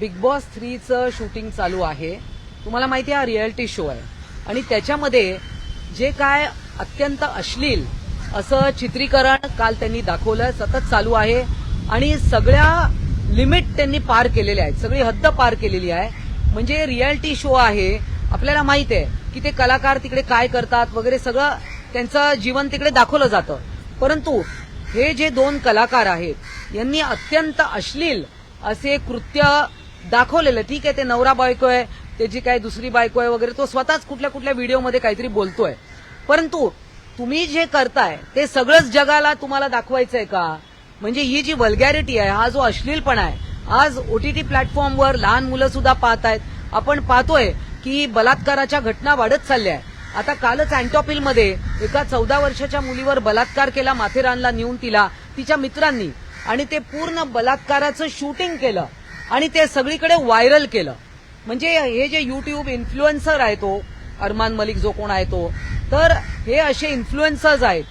Big boss थ्रीचं shooting चालू आहे. तुम्हाला माहिती आहे हा रियालिटी शो आहे. आणि त्याच्यामध्ये जे काय अत्यंत अश्लील असं चित्रीकरण काल त्यांनी दाखवलं सतत चालू आहे. आणि सगळ्या लिमिट त्यांनी पार केलेल्या आहेत सगळी हद्द पार केलेली आहे. म्हणजे रियालिटी शो आहे आपल्याला माहीत आहे की ते कलाकार तिकडे काय करतात वगैरे सगळं त्यांचं जीवन तिकडे दाखवलं जातं. परंतु हे जे दोन कलाकार आहेत यांनी अत्यंत अश्लील असे कृत्य दाखवलेलं ठीक आहे ते नवरा बायको आहे त्याची काय दुसरी बायको आहे वगैरे तो स्वतःच कुठल्या कुठल्या व्हिडिओमध्ये काहीतरी बोलतोय. परंतु तुम्ही जे करताय ते सगळंच जगाला तुम्हाला दाखवायचंय का? म्हणजे ही जी वल्गॅरिटी आहे हा जो अश्लीलपणा आहे आज ओटीटी प्लॅटफॉर्मवर लहान मुलं सुद्धा पाहत आहेत. आपण पाहतोय की बलात्काराच्या घटना वाढत चालल्या आहे आता कालच अँटॉपिलमध्ये एका चौदा वर्षाच्या मुलीवर बलात्कार केला माथेरानला नेऊन तिला तिच्या मित्रांनी. आणि ते पूर्ण बलात्काराचं शूटिंग केलं. आणि ते सगळीकडे व्हायरल केलं. म्हणजे हे जे युट्यूब इन्फ्लुएन्सर आहे तो अरमान मलिक जो कोण आहे तो तर हे असे इन्फ्लुएन्सर्स आहेत.